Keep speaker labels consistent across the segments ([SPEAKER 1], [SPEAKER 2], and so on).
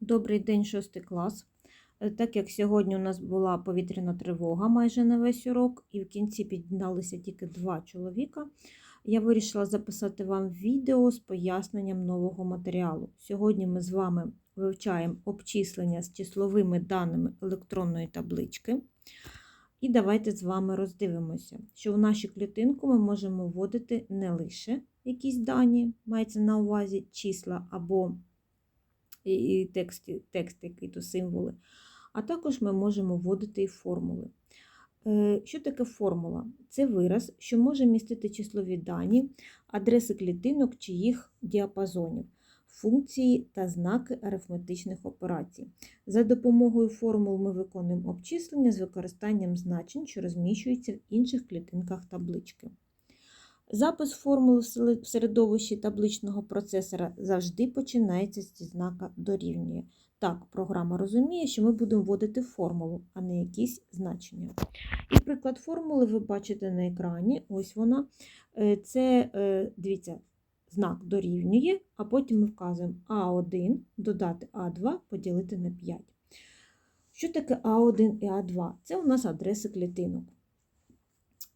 [SPEAKER 1] Добрий день, шостий клас. Е, Так як сьогодні у нас була повітряна тривога майже на весь урок, і в кінці піднялися тільки два чоловіка, я вирішила записати вам відео з поясненням нового матеріалу. Сьогодні ми з вами вивчаємо обчислення з числовими даними електронної таблички. І давайте з вами роздивимося, що в нашу клітинку ми можемо вводити не лише якісь дані, мається на увазі числа або і тексти, тексти, які то символи, а також ми можемо вводити і формули. Е, Що таке формула? Це вираз, що може містити числові дані, адреси клітинок чи їх діапазонів, функції та знаки арифметичних операцій. За допомогою формул ми виконуємо обчислення з використанням значень, що розміщуються в інших клітинках таблички. Запис формули в середовищі табличного процесора завжди починається зі знака дорівнює. Так, програма розуміє, що ми будемо вводити формулу, а не якісь значення. І приклад формули ви бачите на екрані. Ось вона. Е, Це, е, дивіться, знак дорівнює, а потім ми вказуємо А1 додати А2 поділити на 5. Що таке А1 і А2? Це у нас адреси клітинок.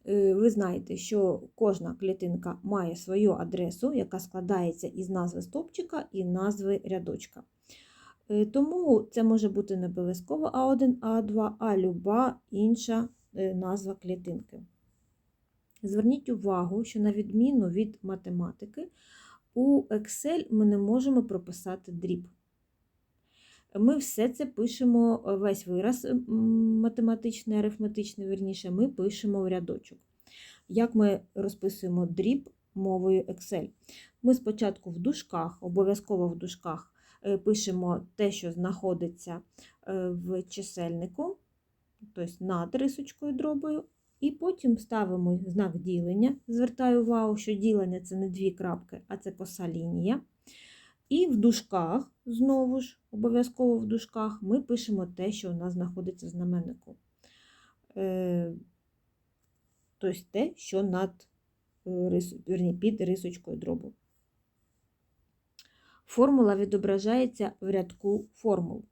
[SPEAKER 1] Е, ви знаєте, що кожна клітинка має свою адресу, яка складається із назви стовпчика і назви рядочка. Е, Тому це може бути не обов'язково А1, А2, а люба інша е, назва клітинки. Зверніть увагу, що на відміну від математики, у Excel ми не можемо прописати дріб. Ми все це пишемо, е, весь вираз математичний, арифметичний, верніше, ми пишемо в рядочок. Як ми розписуємо дріб мовою Excel? Ми спочатку в дужках, обов'язково в дужках, пишемо те, що знаходиться е, в чисельнику, тобто над рисочкою дробою, і потім ставимо знак ділення. Звертаю увагу, що ділення це не дві крапки, а це коса лінія. І в дужках, знову ж, обов'язково в дужках, ми пишемо те, що у нас знаходиться в знаменнику. Е, тобто те, що над верні, під рисочкою дробу. Формула відображається в рядку формул.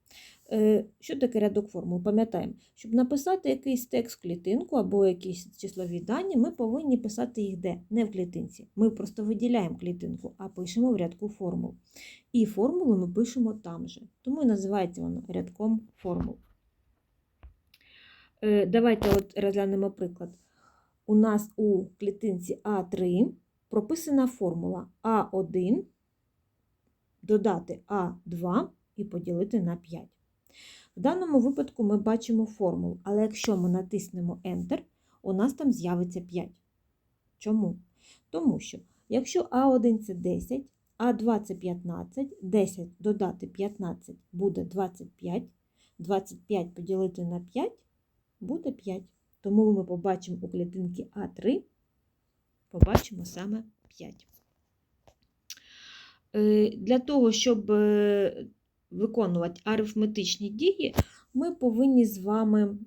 [SPEAKER 1] Е, що таке рядок формул? Пам'ятаємо, щоб написати якийсь текст в клітинку або якісь числові дані, ми повинні писати їх де? Не в клітинці. Ми просто виділяємо клітинку, а пишемо в рядку формул. І формули ми пишемо там же. Тому і називається воно рядком формул. Е, давайте от розглянемо приклад. У нас у клітинці А3 прописана формула А1 додати А2 і поділити на 5. В даному випадку ми бачимо формулу, але якщо ми натиснемо Enter, у нас там з'явиться 5. Чому? Тому що, якщо А1 це 10, А2 це 15, 10 додати 15 буде 25, 25 поділити на 5 буде 5. Тому ми побачимо у клітинці А3, побачимо саме 5. Для того, щоб виконувати арифметичні дії, ми повинні з вами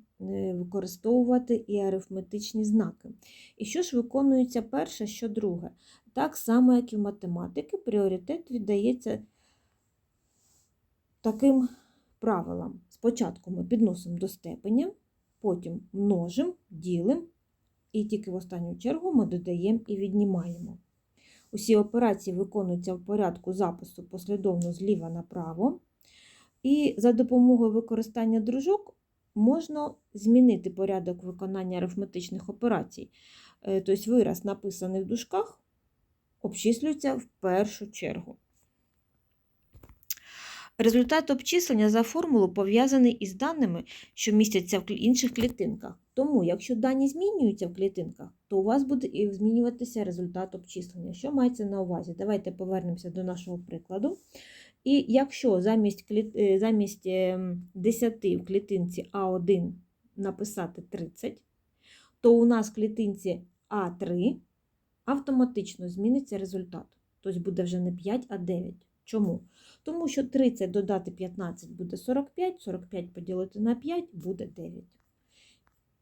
[SPEAKER 1] використовувати і арифметичні знаки. І що ж виконується перше, що друге? Так само, як і в математики, пріоритет віддається таким правилам. Спочатку ми підносимо до степеня, потім множимо, ділимо, і тільки в останню чергу ми додаємо і віднімаємо. Усі операції виконуються в порядку запису послідовно зліва направо. І за допомогою використання дружок можна змінити порядок виконання арифметичних операцій. Тобто вираз, написаний в дужках, обчислюється в першу чергу. Результат обчислення за формулу пов'язаний із даними, що містяться в інших клітинках. Тому, якщо дані змінюються в клітинках, то у вас буде і змінюватися результат обчислення. Що мається на увазі? Давайте повернемося до нашого прикладу. І якщо замість замість 10 в клітинці А1 написати 30, то у нас в клітинці А3 автоматично зміниться результат. Тобто буде вже не 5, а 9. Чому? Тому що 30 додати 15 буде 45, 45 поділити на 5 буде 9.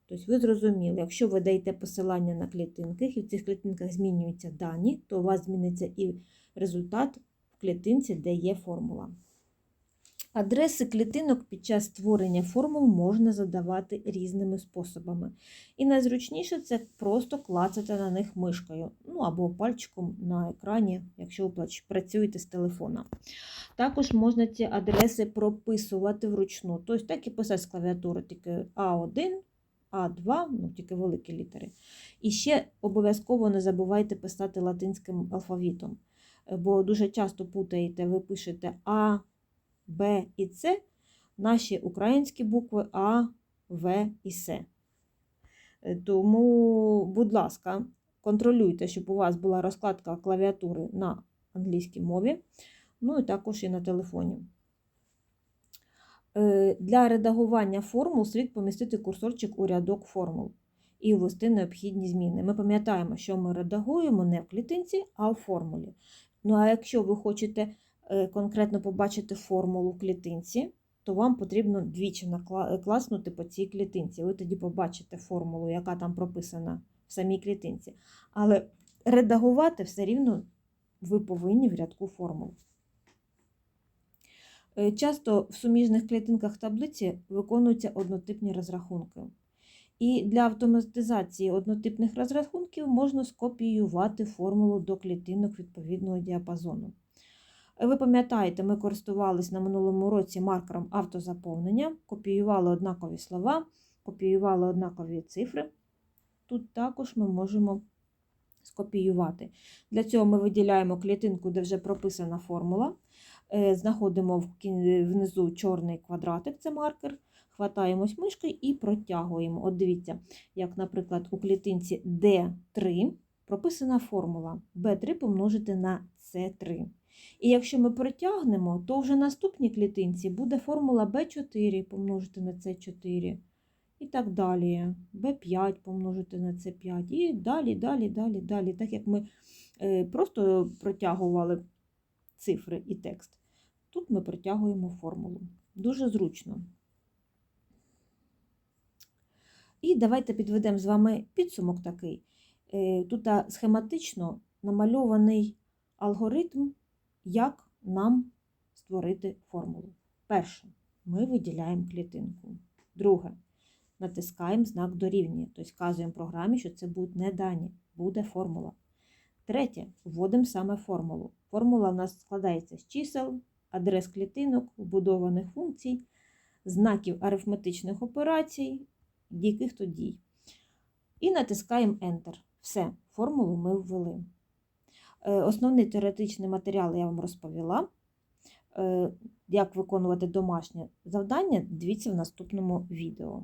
[SPEAKER 1] Тобто, ви зрозуміли, якщо ви даєте посилання на клітинки, і в цих клітинках змінюються дані, то у вас зміниться і результат в клітинці, де є формула. Адреси клітинок під час створення формул можна задавати різними способами. І найзручніше це просто клацати на них мишкою, ну або пальчиком на екрані, якщо ви працюєте з телефона. Також можна ці адреси прописувати вручну. Тобто так і писати з клавіатури, тільки А1, А2, ну тільки великі літери. І ще обов'язково не забувайте писати латинським алфавітом, бо дуже часто путаєте, ви пишете А, Б і С, наші українські букви А, В і С. Е, Тому, будь ласка, контролюйте, щоб у вас була розкладка клавіатури на англійській мові, ну і також і на телефоні. Е, Для редагування формул слід помістити курсорчик у рядок формул і ввести необхідні зміни. Ми пам'ятаємо, що ми редагуємо не в клітинці, а в формулі. Ну а якщо ви хочете е, конкретно побачити формулу клітинці, то вам потрібно двічі накла- е, по цій клітинці. Ви тоді побачите формулу, яка там прописана в самій клітинці. Але редагувати все рівно ви повинні в рядку формул. Е, Часто в суміжних клітинках таблиці виконуються однотипні розрахунки. І для автоматизації однотипних розрахунків можна скопіювати формулу до клітинок відповідного діапазону. Ви пам'ятаєте, ми користувалися на минулому році маркером автозаповнення, копіювали однакові слова, копіювали однакові цифри. Тут також ми можемо скопіювати. Для цього ми виділяємо клітинку, де вже прописана формула. Е, Знаходимо внизу чорний квадратик, це маркер, хватаємось мишкою і протягуємо. От дивіться, як, наприклад, у клітинці D3 прописана формула B3 помножити на C3. І якщо ми протягнемо, то вже в наступній клітинці буде формула B4 помножити на C4. І так далі. B5 помножити на C5. І далі, далі, далі, далі. Так як ми е, просто протягували цифри і текст. Тут ми протягуємо формулу. Дуже зручно. І давайте підведемо з вами підсумок такий. Е, Тут схематично намальований алгоритм, як нам створити формулу. Перше, ми виділяємо клітинку. Друге, натискаємо знак дорівнює, тобто вказуємо програмі, що це будуть не дані, буде формула. Третє, вводимо саме формулу. Формула в нас складається з чисел, адрес клітинок, вбудованих функцій, знаків арифметичних операцій, яких то дій. І натискаємо Enter. Все, формулу ми ввели. Е, Основний теоретичний матеріал я вам розповіла. Е, Як виконувати домашнє завдання, дивіться в наступному відео.